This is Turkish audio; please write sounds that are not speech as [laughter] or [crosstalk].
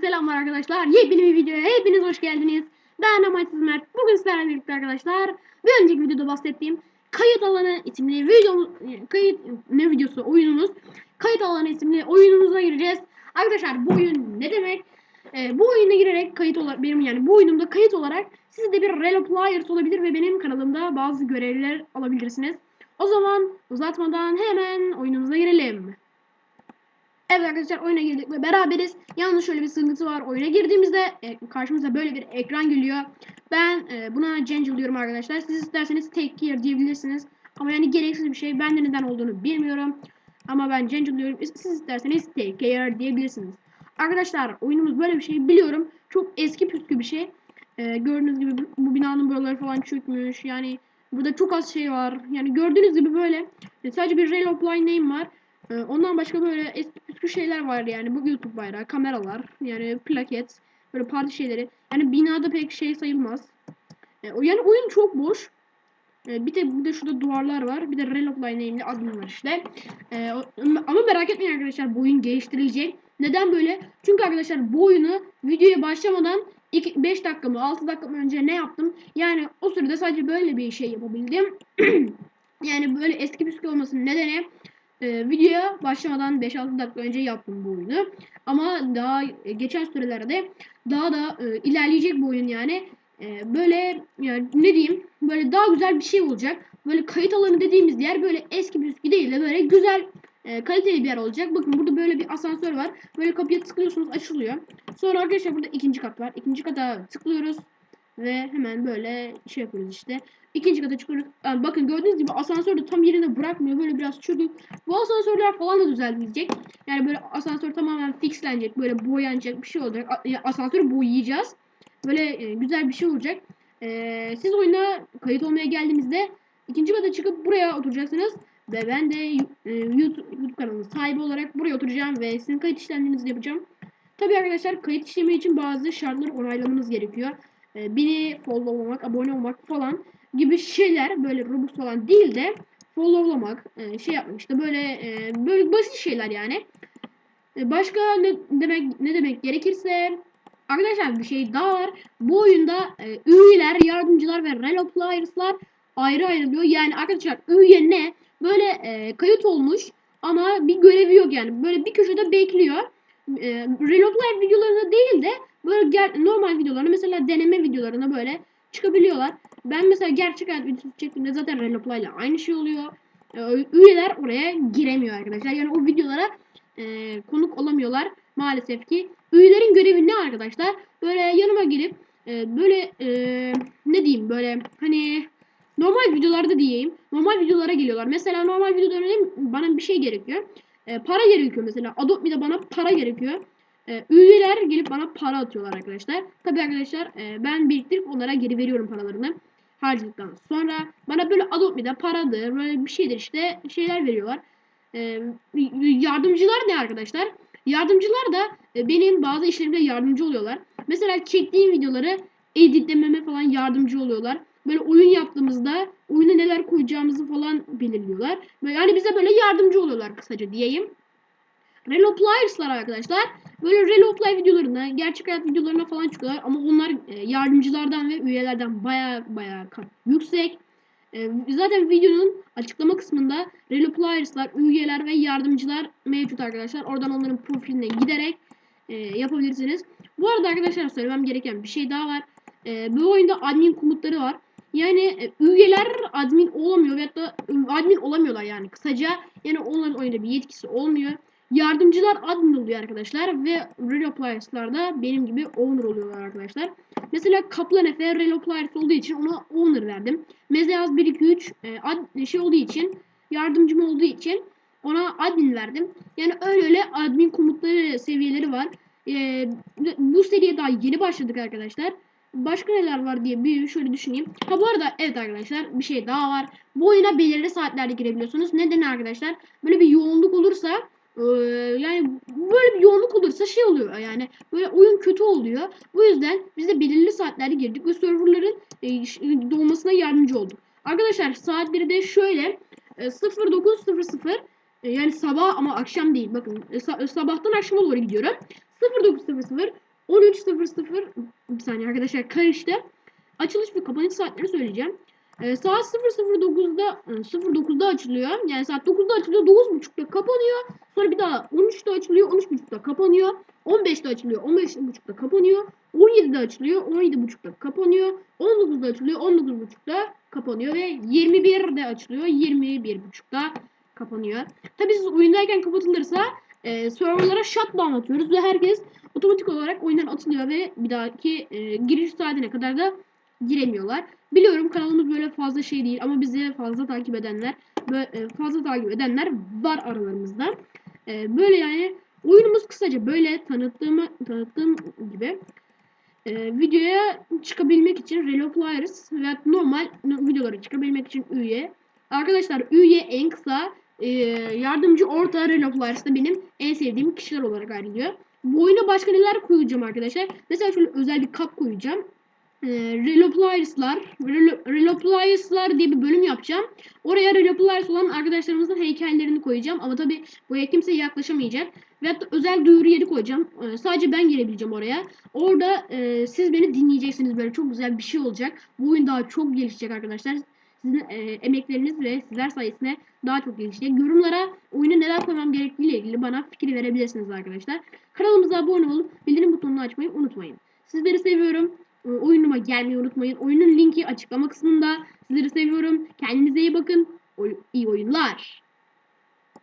selamlar arkadaşlar. Yepyeni bir videoya hepiniz hoş geldiniz. Ben Amaçsız Mert. Bugün sizlerle birlikte arkadaşlar bir önceki videoda bahsettiğim Kayıt Alanı isimli video kayıt ne videosu oyunumuz Kayıt Alanı isimli oyunumuza gireceğiz. Arkadaşlar bu oyun ne demek? Ee, bu oyuna girerek kayıt olarak benim yani bu oyunumda kayıt olarak siz de bir Relo Players olabilir ve benim kanalımda bazı görevler alabilirsiniz. O zaman uzatmadan hemen oyunumuza girelim. Evet arkadaşlar oyuna girdik ve beraberiz. Yalnız şöyle bir sıkıntı var. Oyuna girdiğimizde e, karşımıza böyle bir ekran geliyor. Ben e, buna Gentle diyorum arkadaşlar. Siz isterseniz Take Care diyebilirsiniz. Ama yani gereksiz bir şey. Ben de neden olduğunu bilmiyorum. Ama ben Gentle diyorum. Siz isterseniz Take Care diyebilirsiniz. Arkadaşlar oyunumuz böyle bir şey biliyorum. Çok eski püskü bir şey. E, gördüğünüz gibi bu binanın buraları falan çökmüş. Yani burada çok az şey var. Yani gördüğünüz gibi böyle. E, sadece bir Rail Apply name var. Ee, Ondan başka böyle eski püskü şeyler var yani bu YouTube bayrağı, kameralar, yani plaket, böyle parti şeyleri. Yani binada pek şey sayılmaz. Ee, Yani oyun çok boş. Ee, Bir de bir de şurada duvarlar var. Bir de Relopline name'li admin var işte. Ama merak etmeyin arkadaşlar bu oyun geliştirilecek. Neden böyle? Çünkü arkadaşlar bu oyunu videoya başlamadan 5 dakika mı 6 dakika mı önce ne yaptım? Yani o sırada sadece böyle bir şey yapabildim. [clears throat] yani böyle eski püskü olmasının nedeni e, videoya başlamadan 5-6 dakika önce yaptım bu oyunu. Ama daha e, geçen sürelerde daha da e, ilerleyecek bu oyun yani. E, böyle yani ne diyeyim böyle daha güzel bir şey olacak. Böyle kayıt alanı dediğimiz yer böyle eski püskü değil de böyle güzel e, kaliteli bir yer olacak. Bakın burada böyle bir asansör var. Böyle kapıya tıklıyorsunuz açılıyor. Sonra arkadaşlar burada ikinci kat var. İkinci kata tıklıyoruz. Ve hemen böyle şey yapıyoruz işte. İkinci kata çıkıyoruz. Yani bakın gördüğünüz gibi asansör de tam yerine bırakmıyor. Böyle biraz çürük. Bu asansörler falan da düzeltilecek. Yani böyle asansör tamamen fixlenecek. Böyle boyanacak bir şey olacak. Asansörü boyayacağız. Böyle e, güzel bir şey olacak. E, siz oyuna kayıt olmaya geldiğinizde ikinci kata çıkıp buraya oturacaksınız. Ve ben de e, YouTube, YouTube kanalının sahibi olarak buraya oturacağım ve sizin kayıt işlemlerinizi yapacağım. Tabii arkadaşlar kayıt işlemi için bazı şartları onaylamanız gerekiyor. E, beni followlamak, abone olmak falan gibi şeyler böyle Robux falan değil de followlamak, e, şey yapmak işte böyle e, böyle basit şeyler yani. E, başka ne demek ne demek gerekirse arkadaşlar bir şey daha var. Bu oyunda e, üyeler, yardımcılar ve relo players'lar ayrı ayrılıyor. Yani arkadaşlar üye ne? Böyle e, kayıt olmuş ama bir görevi yok yani. Böyle bir köşede bekliyor. E, relo player videolarında değil de böyle ger- normal videolarına mesela deneme videolarına böyle çıkabiliyorlar. Ben mesela gerçek hayat videosu çektiğimde zaten Relopla ile aynı şey oluyor. Ee, üyeler oraya giremiyor arkadaşlar. Yani o videolara e, konuk olamıyorlar maalesef ki. Üyelerin görevi ne arkadaşlar? Böyle yanıma gelip e, böyle e, ne diyeyim böyle hani normal videolarda diyeyim. Normal videolara geliyorlar. Mesela normal videoda bana bir şey gerekiyor. E, para gerekiyor mesela. Adobe de bana para gerekiyor. E, üyeler gelip bana para atıyorlar arkadaşlar. Tabii arkadaşlar e, ben biriktirip onlara geri veriyorum paralarını harcadıktan sonra bana böyle Adobe'de paradır böyle bir şeydir işte şeyler veriyorlar. E, yardımcılar ne arkadaşlar? Yardımcılar da e, benim bazı işlerimde yardımcı oluyorlar. Mesela çektiğim videoları editlememe falan yardımcı oluyorlar. Böyle oyun yaptığımızda oyuna neler koyacağımızı falan belirliyorlar. Ve Yani bize böyle yardımcı oluyorlar kısaca diyeyim. Reloplayers'lar arkadaşlar. Böyle Reloplay videolarına, gerçek hayat videolarına falan çıkıyorlar. Ama onlar e, yardımcılardan ve üyelerden baya baya yüksek. E, zaten videonun açıklama kısmında Reloplayers'lar, üyeler ve yardımcılar mevcut arkadaşlar. Oradan onların profiline giderek e, yapabilirsiniz. Bu arada arkadaşlar söylemem gereken bir şey daha var. Bu oyunda admin komutları var. Yani e, üyeler admin olamıyor veyahut da e, admin olamıyorlar yani kısaca. Yani onların oyunda bir yetkisi olmuyor. Yardımcılar admin oluyor arkadaşlar ve Reloplayers'lar da benim gibi owner oluyorlar arkadaşlar. Mesela Kaplan Efe Reloplayers olduğu için ona owner verdim. Mezeyaz 1 2 3 e, ad, şey olduğu için yardımcım olduğu için ona admin verdim. Yani öyle öyle admin komutları seviyeleri var. E, bu seriye daha yeni başladık arkadaşlar. Başka neler var diye bir şöyle düşüneyim. Ha bu arada evet arkadaşlar bir şey daha var. Bu oyuna belirli saatlerde girebiliyorsunuz. Neden arkadaşlar? Böyle bir yoğunluk olursa ee, yani böyle bir yoğunluk olursa şey oluyor yani böyle oyun kötü oluyor. Bu yüzden biz de belirli saatlerde girdik ve serverların e, ş- doğmasına yardımcı olduk. Arkadaşlar saatleri de şöyle e, 09.00 e, yani sabah ama akşam değil bakın e, e, sabahtan akşama doğru gidiyorum. 09.00 13.00 bir saniye arkadaşlar karıştı. Açılış ve kapanış saatleri söyleyeceğim. Ee, saat 0.09'da e, 09'da açılıyor. Yani saat 9'da açılıyor. 9.30'da kapanıyor. Sonra bir daha 13'te açılıyor. 13.30'da kapanıyor. 15'te açılıyor. 15.30'da kapanıyor. 17'de açılıyor. 17.30'da kapanıyor. 19'da açılıyor. 19.30'da kapanıyor ve 21'de açılıyor. 21.30'da kapanıyor. Tabii siz oyundayken kapatılırsa e, serverlara shutdown atıyoruz ve herkes otomatik olarak oyundan atılıyor ve bir dahaki e, giriş saatine kadar da giremiyorlar. Biliyorum kanalımız böyle fazla şey değil ama bizi fazla takip edenler böyle fazla takip edenler var aralarımızda. E, böyle yani oyunumuz kısaca böyle tanıttığımı tanıttığım gibi e, videoya çıkabilmek için Relo Players ve normal videolara çıkabilmek için üye. Arkadaşlar üye en kısa e, yardımcı orta Relo Players'da benim en sevdiğim kişiler olarak ayrılıyor. Bu oyuna başka neler koyacağım arkadaşlar? Mesela şöyle özel bir kap koyacağım. E, Relopliers'lar, Relo, Relopliers'lar diye bir bölüm yapacağım. Oraya Relopliers olan arkadaşlarımızın heykellerini koyacağım. Ama tabi buraya kimse yaklaşamayacak. Ve hatta özel duyuru yeri koyacağım. E, sadece ben gelebileceğim oraya. Orada e, siz beni dinleyeceksiniz. Böyle çok güzel bir şey olacak. Bu oyun daha çok gelişecek arkadaşlar. Sizin e, emekleriniz ve sizler sayesinde daha çok gelişecek. Yorumlara oyuna neler koymam gerektiği ile ilgili bana fikir verebilirsiniz arkadaşlar. Kanalımıza abone olup bildirim butonunu açmayı unutmayın. Sizleri seviyorum. E, Oyunuma gelmeyi unutmayın. Oyunun linki açıklama kısmında. Sizleri seviyorum. Kendinize iyi bakın. Oy- iyi oyunlar.